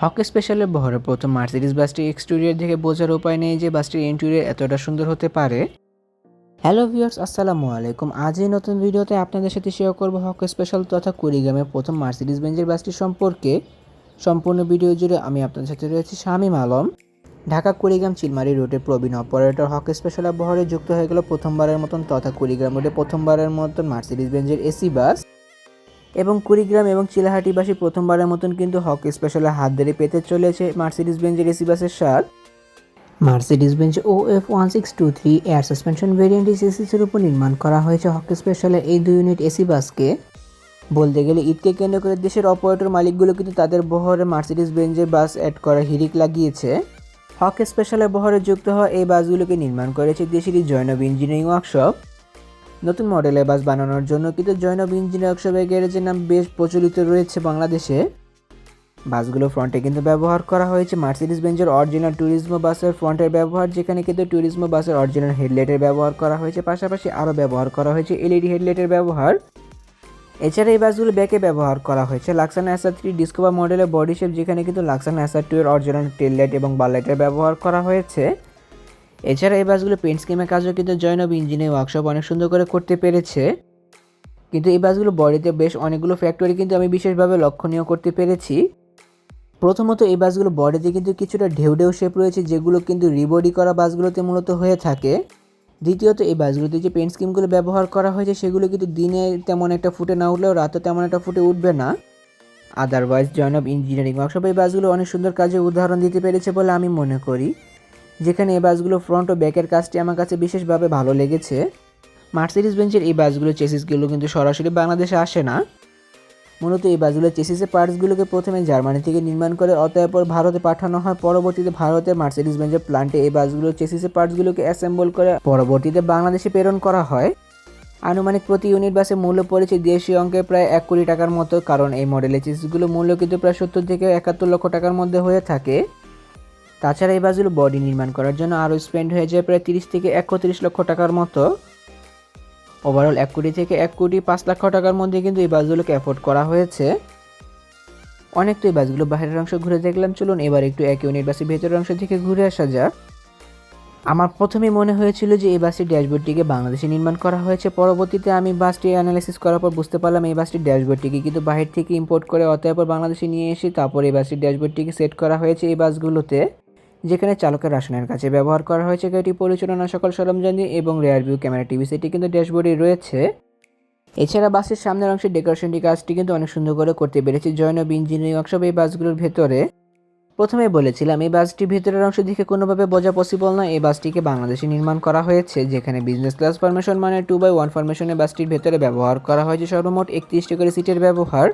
হক স্পেশালের বহরে প্রথম Mercedes বাসটির exterior দেখে বোঝার উপায় নেই যে বাসটির ইন্টেরিয়র এতটা সুন্দর হতে পারে। হ্যালো ভিউয়ার্স আসসালামু আলাইকুম। আজ এই নতুন ভিডিওতে আপনাদের সাথে শেয়ার করব হক স্পেশাল তথা কুড়িগ্রামের প্রথম মার্সিডিস বেঞ্জের বাসটি সম্পর্কে। সম্পূর্ণ ভিডিও জুড়ে আমি আপনাদের সাথে রয়েছি শামিম আলম। ঢাকা কুড়িগ্রাম চিলমারি রুটে প্রবীণ অপারেটর হক স্পেশাল বহরে যুক্ত হয়ে গেল প্রথমবারের মতন তথা কুড়িগ্রাম রোডে প্রথমবারের মতন মার্সিডিস বেঞ্জের এসি বাস। এবং কুড়িগ্রাম এবং চিলাহাটিবাসী প্রথমবারের মতন কিন্তু হক স্পেশালে হাত ধরে পেতে চলেছে মার্সিডিস বেঞ্জের এসি বাসের স্বাদ Mercedes Benz O F one six two three air suspension variant সিসিসির উপর নির্মাণ করা হয়েছে হক স্পেশালে এই দুই ইউনিট এসি বাসকে বলতে গেলে ঈদকে কেন্দ্র করে দেশের অপারেটর মালিকগুলো কিন্তু তাদের বহরে মার্সিডিজ বেঞ্জের বাস অ্যাড করার হিরিক লাগিয়েছে। হক স্পেশালের বহরে যুক্ত হওয়া এই বাসগুলোকে নির্মাণ করেছে দেশেরই জয়নব ইঞ্জিনিয়ারিং ওয়ার্কশপ নতুন মডেলের বাস বানানোর জন্য কিন্তু জয়নব ইঞ্জিনিয়ার ওয়ার্কশপের গ্যারেজের নাম বেশ প্রচলিত রয়েছে বাংলাদেশে। বাসগুলো ফ্রন্টে কিন্তু ব্যবহার করা হয়েছে মার্সিডিস বেঞ্জের অরিজিনাল ট্যুরিজমো বাসের ফ্রন্টের ব্যবহার, যেখানে কিন্তু ট্যুরিজমো বাসের অরিজিনাল হেডলাইটের ব্যবহার করা হয়েছে, পাশাপাশি আরও ব্যবহার করা হয়েছে এলইডি হেডলাইটের ব্যবহার। এছাড়া এই বাসগুলো ব্যাকে ব্যবহার করা হয়েছে Laksana S R three discover মডেলের বডি শেপ, যেখানে কিন্তু লাক্সান অ্যাসার টু এর অরিজিনাল টেল লাইট এবং বাল লাইটের ব্যবহার করা হয়েছে। এছাড়া এই বাসগুলো পেন্ট স্কিমের কাজও কিন্তু জয়নব ইঞ্জিনের ওয়ার্কশপ অনেক সুন্দর করে করতে পেরেছে। কিন্তু এই বাসগুলো বডিতে বেশ অনেকগুলো ফ্যাক্টরি কিন্তু আমি বিশেষভাবে লক্ষণীয় করতে পেরেছি। প্রথমত এই বাসগুলো বডিতে কিন্তু কিছুটা ঢেউ ঢেউ শেপ রয়েছে, যেগুলো কিন্তু রিবডি করা বাসগুলোতে মূলত হয়ে থাকে। দ্বিতীয়ত এই বাসগুলোতে যে পেন্ট স্কিমগুলো ব্যবহার করা হয়েছে, সেগুলো কিন্তু দিনে তেমন একটা ফুটে না উঠলেও রাতে তেমন একটা ফুটে উঠবে না। আদারওয়াইজ জয়নব ইঞ্জিনিয়ারিং ওয়ার্কশপ এই বাসগুলো অনেক সুন্দর কাজে উদাহরণ দিতে পেরেছে বলে আমি মনে করি। যেখানে এই বাসগুলো ফ্রন্ট ও ব্যাকের কাজটি আমার কাছে বিশেষভাবে ভালো লেগেছে। মার্সিডিস বেঞ্চের এই বাসগুলো চেসিসগুলো কিন্তু সরাসরি বাংলাদেশে আসে না। মূলত এই বাসগুলো চেসিসের পার্টসগুলোকে প্রথমে জার্মানি থেকে নির্মাণ করে অতএপর ভারতে পাঠানো হয়। পরবর্তীতে ভারতের মার্সিডিজ বেঞ্চের প্লান্টে এই বাসগুলো চেসিসের পার্টসগুলোকে অ্যাসেম্বল করে পরবর্তীতে বাংলাদেশে প্রেরণ করা হয়। আনুমানিক প্রতি ইউনিট বাসের মূল্য পড়েছে দেশীয় অঙ্কে প্রায় এক কোটি টাকার মতো, কারণ এই মডেলের চেসিসগুলো মূল্য কিন্তু প্রায় সত্তর থেকে একাত্তর লক্ষ টাকার মধ্যে হয়ে থাকে। তাছাড়া এই বাসগুলো বডি নির্মাণ করার জন্য আরও স্পেন্ড হয়ে যায় প্রায় তিরিশ থেকে একত্রিশ লক্ষ টাকার মতো। ওভারঅল এক কোটি থেকে এক কোটি পাঁচ লক্ষ টাকার মধ্যে কিন্তু এই বাসগুলোকে অ্যাফোর্ড করা হয়েছে। অনেক তো এই বাসগুলো বাইরের অংশ ঘুরে দেখলাম। চলুন এবার একটু এক ইউনিট বাসের ভেতরের অংশ থেকে ঘুরে আসা যাক। আমার প্রথমে মনে হয়েছিল যে এই বাসটির ড্যাশবোর্ডটিকে বাংলাদেশে নির্মাণ করা হয়েছে। পরবর্তীতে আমি বাসটি অ্যানালাইসিস করার পর বুঝতে পারলাম এই বাসটির ড্যাশবোর্ডটিকে কিন্তু বাহির থেকে ইম্পোর্ট করে অতএপর বাংলাদেশে নিয়ে এসে তারপর এই বাসটির ড্যাশবোর্ডটিকে সেট করা হয়েছে এই বাসগুলোতে। যেখানে চালকের আসনের কাছে ব্যবহার করা হয়েছে গাড়িটি পরিচালনা সকল সরঞ্জাম এবং রেয়ার ভিউ ক্যামেরা টিভি সেটি কিন্তু ড্যাশবোর্ডে রয়েছে। এছাড়া বাসের সামনের অংশের ডেকোরেশনটি কাজটি কিন্তু অনেক সুন্দর করে করতে পেরেছে জয়নব ইঞ্জিনিয়ারিং ওয়ার্কশপ এই বাসগুলোর ভেতরে। প্রথমে বলেছিলাম, এই বাসটির ভিতরের অংশ দেখে কোনোভাবে বোঝা পসিবল নয়। এই বাসটিকে বাংলাদেশে নির্মাণ করা হয়েছে, যেখানে বিজনেস ক্লাস ফরমেশন মানে টু বাই ওয়ান ফরমেশনের বাসটির ভেতরে ব্যবহার করা হয়েছে সর্বমোট একত্রিশটি করে সিটের ব্যবহার।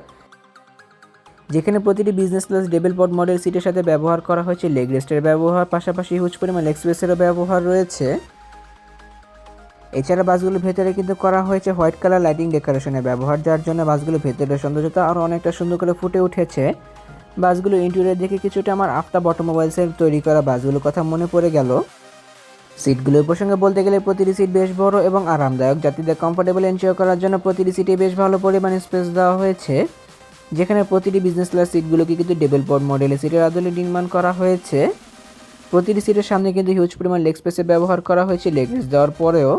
যেখানে প্রতিটি business class double pod model সিটের সাথে ব্যবহার করা হয়েছে লেগ রেস্টের ব্যবহার, পাশাপাশি হিউজ পরিমাণ এক্সপ্রেসেরও ব্যবহার রয়েছে। এছাড়া বাসগুলোর ভেতরে কিন্তু করা হয়েছে হোয়াইট কালার লাইটিং ডেকোরেশনের ব্যবহার, যার জন্য বাসগুলোর ভেতরের সৌন্দর্যতা আরও অনেকটা সুন্দর করে ফুটে উঠেছে। বাসগুলো ইন্টেরিয়র দেখে কিছুটা আমার আফতাব অটোমোবাইলসের তৈরি করা বাসগুলোর কথা মনে পড়ে গেল। সিটগুলোর প্রসঙ্গে বলতে গেলে প্রতিটি সিট বেশ বড় এবং আরামদায়ক, যাত্রীদের কমফোর্টেবল এনজয় করার জন্য প্রতিটি সিটে বেশ ভালো পরিমাণে স্পেস দেওয়া হয়েছে। যেখানে প্রতিটি বিজনেস ক্লাস সিটগুলোকে কিন্তু ডেবল পড মডেলের সিটের আদলে নির্মাণ করা হয়েছে। প্রতিটি সিটের সামনে কিন্তু হিউজ পরিমাণ লেগ স্পেসে ব্যবহার করা হয়েছে। লেগ রেস দেওয়ার পরেও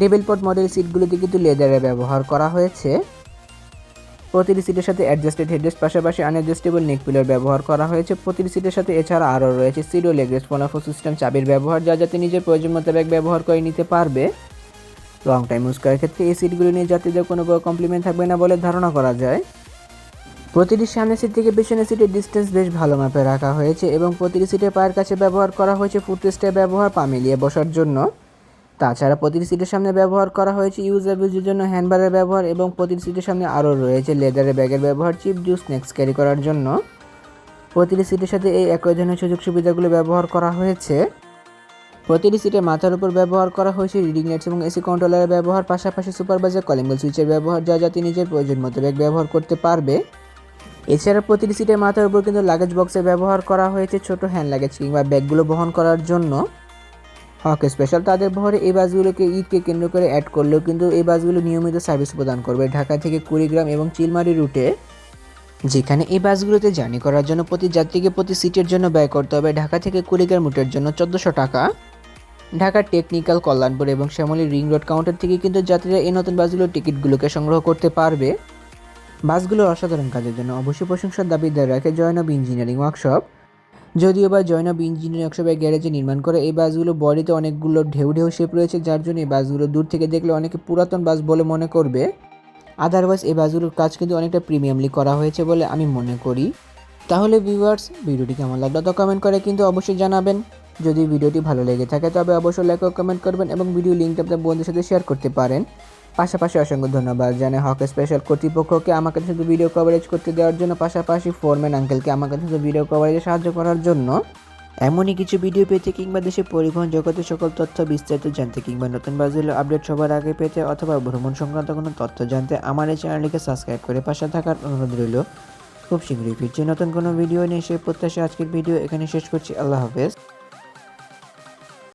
ডেবল পড মডেল সিটগুলোতে কিন্তু লেদারে ব্যবহার করা হয়েছে। প্রতিটি সিটের সাথে অ্যাডজাস্টেড হেডরেস্ট পাশাপাশি আনঅ্যাডজাস্টেবল নেক পিলার ব্যবহার করা হয়েছে। প্রতিটি সিটের সাথে এছাড়া আরও রয়েছে সিডো লেগরেস্ট ফোনাফো সিস্টেম চাবির ব্যবহার, যা যাতে নিজের প্রয়োজন মোতাবেক ব্যবহার করে নিতে পারবে। লং টাইম ইউজ করার ক্ষেত্রে এই সিটগুলো নিয়ে যাত্রীদের কোনো কমপ্লিমেন্ট থাকবে না বলে ধারণা করা যায়। প্রতিটি সামনের সিট থেকে পেছনের সিটের ডিস্টেন্স বেশ ভালো মাপে রাখা হয়েছে এবং প্রতিটি সিটের পায়ের কাছে ব্যবহার করা হয়েছে ফুটরেস্টের ব্যবহার পা মিলিয়ে বসার জন্য। তাছাড়া প্রতিটি সিটের সামনে ব্যবহার করা হয়েছে ইউজের জন্য হ্যান্ডবারের ব্যবহার এবং প্রতিটি সিটের সামনে আরও রয়েছে লেদারের ব্যাগের ব্যবহার চিপ জুস স্ন্যাক্স ক্যারি করার জন্য। প্রতিটি সিটের সাথে এই একই ধরনের সুযোগ সুবিধাগুলো ব্যবহার করা হয়েছে। প্রতিটি সিটের মাথার উপর ব্যবহার করা হয়েছে রিডিং লাইটস এবং এসি কন্ট্রোলারের ব্যবহার, পাশাপাশি সুপারভাইজার কলিংবেল সুইচের ব্যবহার, যা যাতে নিজের প্রয়োজন মোতাবেক ব্যবহার করতে পারবে। এছাড়া প্রতিটি সিটের মাথার উপর কিন্তু লাগেজ বক্সের ব্যবহার করা হয়েছে ছোট হ্যান্ড লাগেজ কিংবা ব্যাগগুলো বহন করার জন্য। হক স্পেশাল তাদের বহরে এই বাসগুলোকে ঈদকে কেন্দ্র করে অ্যাড করলেও কিন্তু এই বাসগুলো নিয়মিত সার্ভিস প্রদান করবে। ঢাকা থেকে কুড়িগ্রাম এবং চিলমারি রুটে যেখানে এই বাসগুলোতে জার্নি করার জন্য প্রতি যাত্রীকে প্রতি সিটের জন্য ব্যয় করতে হবে। ঢাকা থেকে কুড়ি রুটের জন্য চোদ্দোশো টাকা। ঢাকার টেকনিক্যাল কল্যাণপুর এবং শ্যামলী রিং রোড কাউন্টার থেকে কিন্তু যাত্রীরা এই নতুন বাসগুলোর টিকিটগুলোকে সংগ্রহ করতে পারবে। বাসগুলোর অসাধারণ কাজের জন্য অবশ্যই প্রশংসার দাবিদার রাখে জয়নব ইঞ্জিনিয়ারিং ওয়ার্কশপ। যদিও বা জয়নব ইঞ্জিনিয়ারিং ওয়ার্কশপের গ্যারেজে নির্মাণ করে এই বাসগুলো বডিতে অনেকগুলো ঢেউ ঢেউ শেপ রয়েছে, যার জন্য এই বাসগুলো দূর থেকে দেখলে অনেকে পুরাতন বাস বলে মনে করবে। আদারওয়াইজ এই বাসগুলোর কাজ কিন্তু অনেকটা প্রিমিয়ামলি করা হয়েছে বলে আমি মনে করি। তাহলে ভিউয়ার্স ভিডিওটি কেমন লাগল তো কমেন্ট করে কিন্তু অবশ্যই জানাবেন। যদি ভিডিওটি ভালো লেগে থাকে তবে অবশ্যই লাইক ও কমেন্ট করবেন এবং ভিডিও লিঙ্কটা আপনার বন্ধুদের সাথে শেয়ার করতে পারেন। পাশাপাশি অসংখ্য ধন্যবাদ জানাই হক স্পেশাল কর্তৃপক্ষকে আমাকে শুধু ভিডিও কভারেজ করতে দেওয়ার জন্য, পাশাপাশি ফোরম্যান আঙ্কেলকে আমাকে শুধু ভিডিও কভারেজে সাহায্য করার জন্য। এমনই কিছু ভিডিও পেতে কিংবা দেশের পরিবহন জগতের সকল তথ্য বিস্তারিত জানতে কিংবা নতুন বাসগুলো আপডেট সবার আগে পেতে অথবা ভ্রমণ সংক্রান্ত কোনো তথ্য জানতে আমার এই চ্যানেলটিকে সাবস্ক্রাইব করে পাশে থাকার অনুরোধ রইল। খুব শীঘ্রই ফিরছি নতুন কোনো ভিডিও নিয়ে, সেই প্রত্যাশা আজকের ভিডিও এখানে শেষ করছি। আল্লাহ হাফেজ।